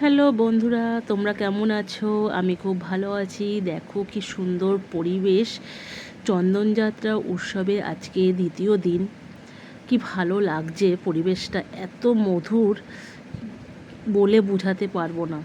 Hello বন্ধুরা, তোমরা কেমন আছো? আমি খুব ভালো আছি। দেখো কি সুন্দর পরিবেশ। চন্দনযাত্রা উৎসবে আজকে দ্বিতীয় দিন। কি ভালো লাগছে পরিবেশটা। এত মধুর বলে বোঝাতে পারব না।